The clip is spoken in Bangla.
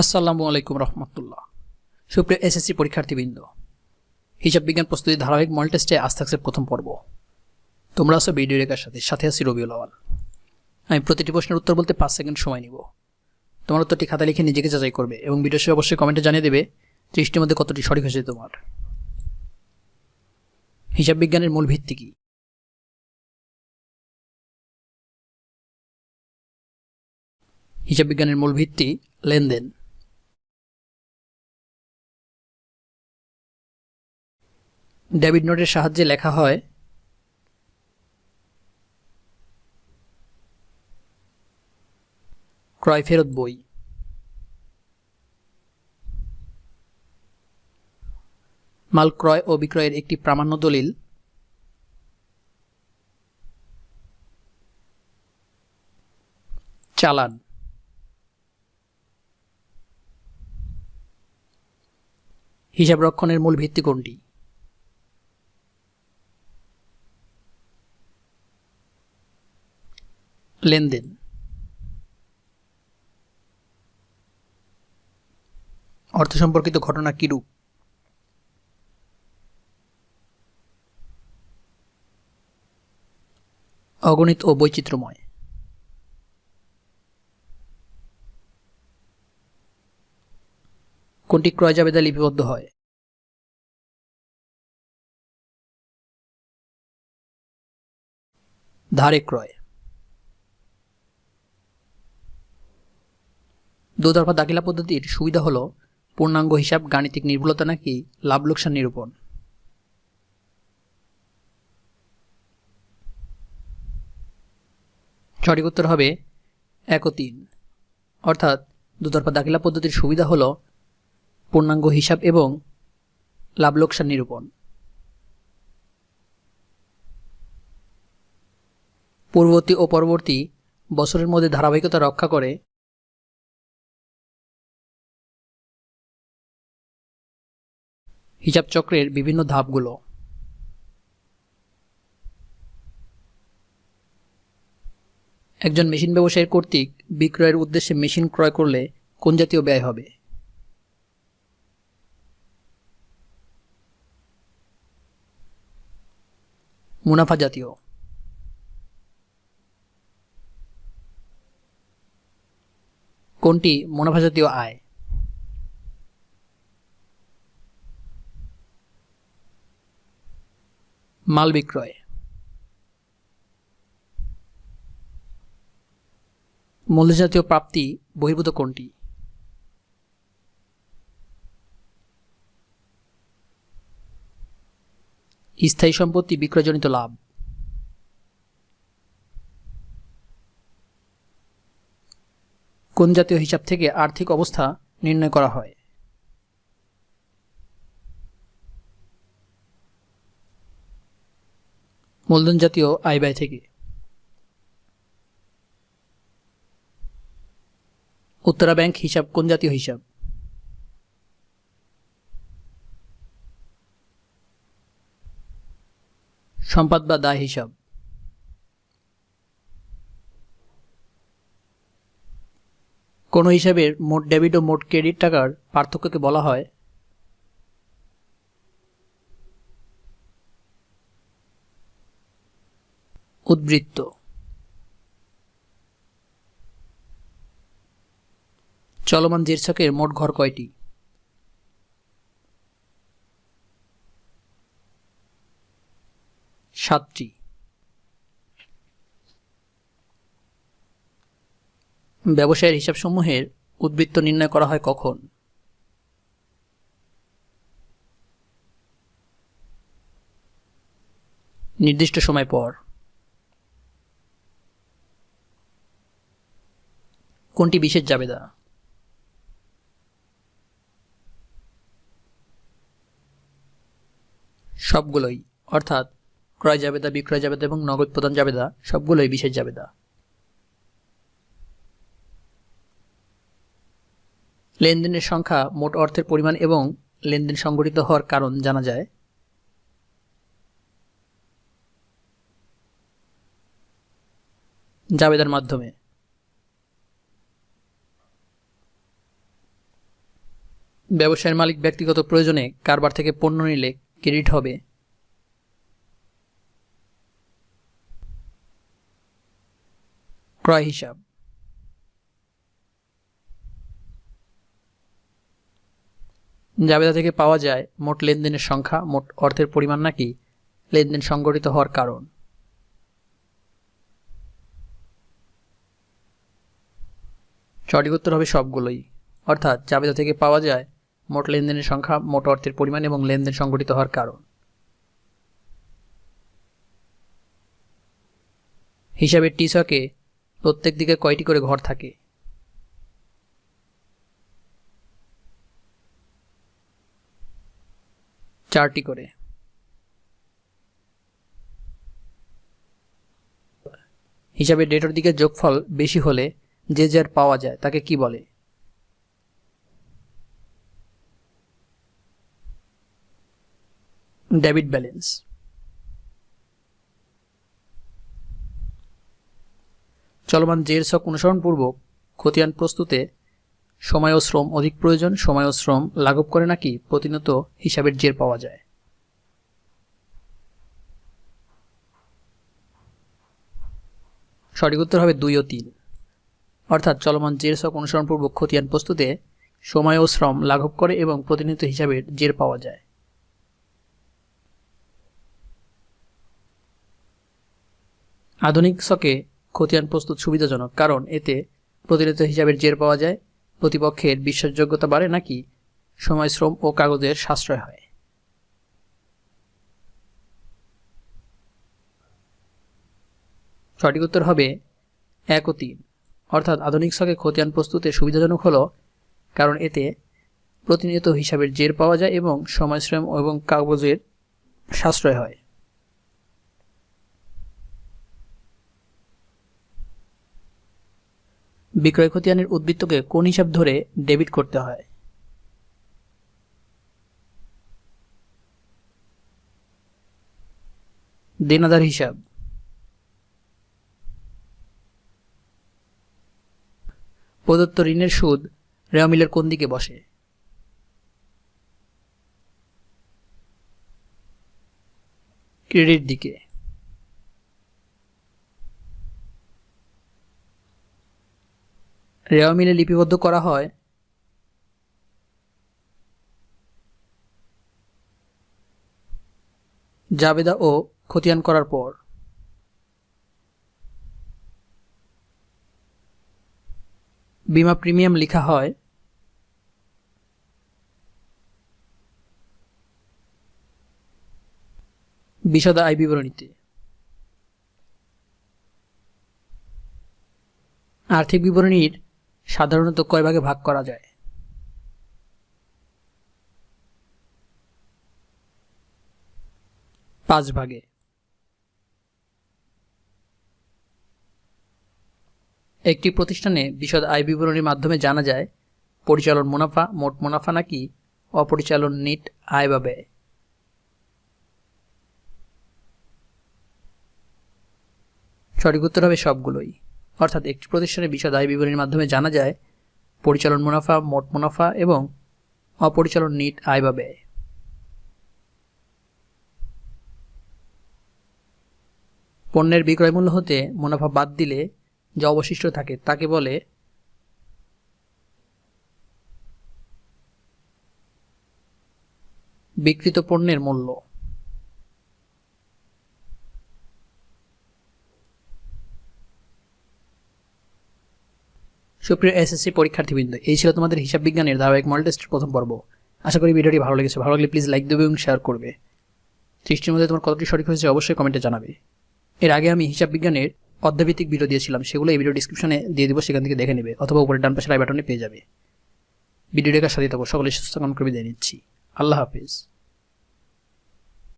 আসসালামু আলাইকুম রহমতুল্লাহ। সুপ্রিয় এসএসসি পরীক্ষার্থীবৃন্দ, হিসাব বিজ্ঞান প্রস্তুতি ধারাবাহিক মল টেস্টে আজ থাকছে প্রথম পর্ব। তোমরা আছো ভিডিও রেখার সাথে সাথে আছি রবিউল আওয়াল। আমি প্রতিটি প্রশ্নের উত্তর বলতে পাঁচ সেকেন্ড সময় নিব। তোমার উত্তরটি খাতা লিখে নিজেকে যাচাই করবে এবং ভিডিও শেষে অবশ্যই কমেন্টে জানিয়ে দেবে ত্রিশটির মধ্যে কতটি সঠিক হয়েছে তোমার। হিসাব বিজ্ঞানের মূল ভিত্তি কি? হিসাব বিজ্ঞানের মূল ভিত্তি লেনদেন। ডেবিট নোটের সাহায্যে লেখা হয়, ক্রয় ফেরত বই। মাল ক্রয় ও বিক্রয়ের একটি প্রামাণ্য দলিল। চালান। হিসাব রক্ষণের মূল ভিত্তি কোনটি? লেনদেন? অর্থ সম্পর্কিত ঘটনা কিরূপ অগণিত ও বৈচিত্র্যময়। কোনটি ক্রয় জাবেদা লিপিবদ্ধ হয়? ধারে ক্রয়। দোতরফা দাখিলা পদ্ধতির সুবিধা হলো পূর্ণাঙ্গ হিসাব, গাণিতিক নির্ভুলতা নাকি লাভ লোকসান নিরূপণ। সঠিক উত্তর হবে এক ও তিন। অর্থাৎ দুতরফা দাখিলা পদ্ধতির সুবিধা হলো পূর্ণাঙ্গ হিসাব এবং লাভ লোকসান নিরূপণ। পূর্ববর্তী ও পরবর্তী বছরের মধ্যে ধারাবাহিকতা রক্ষা করে হিসাব চক্রের বিভিন্ন ধাপগুলো। একজন মেশিন ব্যবসায়ীর কর্তৃক বিক্রয়ের উদ্দেশ্যে মেশিন ক্রয় করলে কোন জাতীয় ব্যয় হবে? মুনাফা জাতীয়। কোনটি মুনাফা জাতীয় আয়? মাল বিক্রয়। মূল্যজাতীয় প্রাপ্তি বহির্ভূত কোনটি? স্থায়ী সম্পত্তি বিক্রয়জনিত লাভ। কোন জাতীয় হিসাব থেকে আর্থিক অবস্থা নির্ণয় করা হয়? মূলধন জাতীয় আয় ব্যয় থেকে। উত্তরা ব্যাংক হিসাব, কোন জাতীয় হিসাব? সম্পদ বা দায় হিসাব। কোনো হিসাবের মোট ডেবিট ও মোট ক্রেডিট টাকার পার্থক্যকে বলা হয় উদ্বৃত্ত। চলমান জিরছকের মোট ঘর কয়টি? সাতটি। ব্যবসায়ের হিসাবসমূহের উদ্বৃত্ত নির্ণয় করা হয় কখন? নির্দিষ্ট সময় পর। কোনটি বিশেষ জাবেদা সবগুলোই, অর্থাৎ ক্রয় জাবেদা বিক্রয় জাবেদা এবং নগদ প্রদান জাবেদা সবগুলোই বিশেষ জাবেদা লেনদেনের সংখ্যা মোট অর্থের পরিমাণ এবং লেনদেন সংগঠিত হওয়ার কারণ জানা যায়। জাবেদার মাধ্যমে। ব্যবসায়ের মালিক ব্যক্তিগত প্রয়োজনে কারবার থেকে পণ্য নিলে ক্রেডিট হবে। ক্রয় হিসাব। জাবেদা থেকে পাওয়া যায় মোট লেনদেনের সংখ্যা, মোট অর্থের পরিমাণ নাকি লেনদেন সংগঠিত হওয়ার কারণ। সঠিক উত্তর হবে সবগুলোই। অর্থাৎ জাবেদা থেকে পাওয়া যায় মোট লেনদেনের সংখ্যা মোট অর্থের পরিমাণ এবং লেনদেন সংগঠিত হওয়ার কারণ। হিসাবে টিসকে প্রত্যেক দিকে কয়টি করে ঘর থাকে? চারটি করে। হিসাবে ডেটার দিকে যোগফল বেশি হলে যে যার পাওয়া যায়, তাকে কি বলে? ডেবিট ব্যালেন্স চলমান জের শক অনুসরণপূর্বক খতিয়ান প্রস্তুতে সময় ও শ্রম অধিক প্রয়োজন, সময় ও শ্রম লাঘব করে নাকি প্রতিনিয়ত হিসাবের জের পাওয়া যায়? সঠিক উত্তর হবে দুই ও তিন। অর্থাৎ চলমান জের শক অনুসরণপূর্বক খতিয়ান প্রস্তুতে সময় ও শ্রম লাঘব করে এবং প্রতিনিয়ত হিসাবের জের পাওয়া যায়। আধুনিক শকে খতিয়ান প্রস্তুত সুবিধাজনক, কারণ এতে প্রতিনিয়ত হিসাবের জের পাওয়া যায়, প্রতিপক্ষের বিশ্বাসযোগ্যতা বাড়ে নাকি সময়, শ্রম ও কাগজের সাশ্রয় হয়। সঠিক উত্তর হবে এক ও তিন। অর্থাৎ আধুনিক শকে খতিয়ান প্রস্তুতে সুবিধাজনক হলো, কারণ এতে প্রতিনিয়ত হিসাবের জের পাওয়া যায় এবং সময়, শ্রম এবং কাগজের সাশ্রয় হয়। বিক্রয় খতিয়ানের উদ্বৃত্তকে কোন হিসাব ধরে ডেবিট করতে হয়? দেনাদার হিসাব। প্রদত্ত ঋণের সুদ রেওয়া মিলের কোন দিকে বসে? ক্রেডিট দিকে। রেওয়া মিলে লিপিবদ্ধ করা হয়। জাবেদা ও খতিয়ান করার পর। বিমা প্রিমিয়াম লেখা হয়। বিশদ আয় বিবরণীতে। আর্থিক বিবরণীর সাধারণত কয় ভাগে ভাগ করা যায়? পাঁচ ভাগে। একটি প্রতিষ্ঠানে বিশদ আয় বিবরণীর মাধ্যমে জানা যায়, পরিচালন মুনাফা, মোট মুনাফা নাকি অপরিচালন নিট আয় বা ব্যয়। সঠিক উত্তর হবে সবগুলোই। অর্থাৎ একটি প্রতিষ্ঠানের বিশদ আয় বিবরণীর মাধ্যমে জানা যায়, পরিচালন মুনাফা, মোট মুনাফা এবং অপরিচালন নিট আয় বা ব্যয়। পণ্যের বিক্রয় মূল্য হতে মুনাফা বাদ দিলে যা অবশিষ্ট থাকে তাকে বলে বিকৃত পণ্যের মূল্য। সুপ্রিয় এসএসসি পরীক্ষার্থীবৃন্দ, এই ছিল তোমাদের হিসাব বিজ্ঞানের ধারাবাহিক মডেল টেস্টের প্রথম পর্ব। আশা করি ভিডিওটি ভালো লেগেছে। ভালো লাগলে প্লিজ লাইক দেবে এবং শেয়ার করবে। সৃষ্টির মধ্যে তোমার কতটি সঠিক হয়েছে অবশ্যই কমেন্টে জানাবে। এর আগে আমি হিসাব বিজ্ঞানের অধ্যাভিত্তিক ভিডিও দিয়েছিলাম, সেগুলো এই ভিডিও ডিসক্রিপশনে দিয়ে দেবো, সেখান থেকে দেখে নেবে, অথবা উপরে ডান পাশের আই বাটনে পেয়ে যাবে। ভিডিও দেখার সাথে থাকো। সকলে সুস্থ কামনা করে দিয়ে নিচ্ছি। আল্লাহ হাফিজ।